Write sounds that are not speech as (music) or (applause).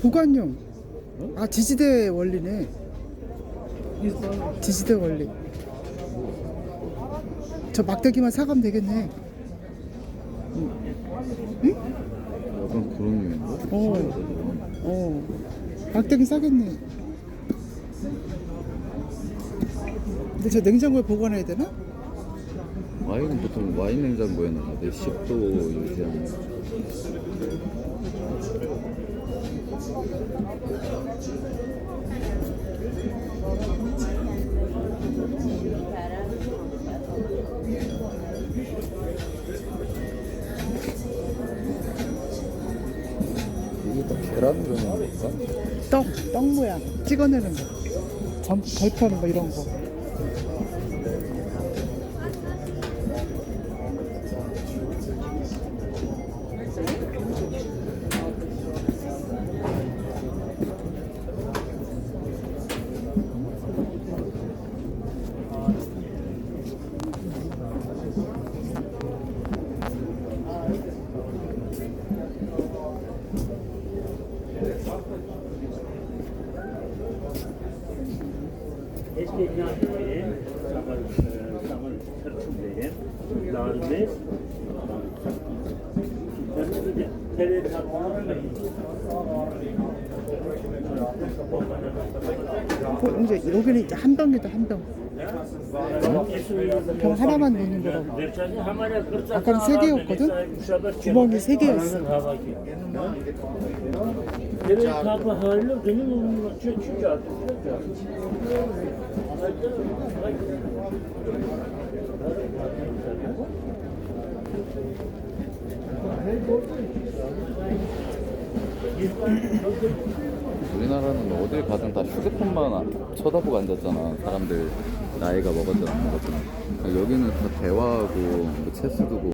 보관용. 아 지지대 원리네. 지지대 원리. 저 막대기만 사가면 되겠네. 약간 그런 류인가? 어. 어. 막대기 싸겠네. 근데 저 냉장고에 보관해야 되나? 와인은 보통 와인 냉장고에 넣는데 10도 유지하는 이게 다 계란 들어있는 건가? 떡, 떡 모양. 찍어내는 거. 전, 절편은 뭐 이런 거. espionnageoyem, savaşçılayem, zalime, telefonla 이제 여기는 이제 한 병이다 한 병. 병 하나만 넣는 거라고. 아까는 세 개였거든? 구멍이 세 개였어. (laughs) 우리나라는 어딜 가든 다 휴대폰만 아- 쳐다보고 앉았잖아. 사람들 나이가 먹었든 안 먹었든. 여기는 다 대화하고 뭐 체스 두고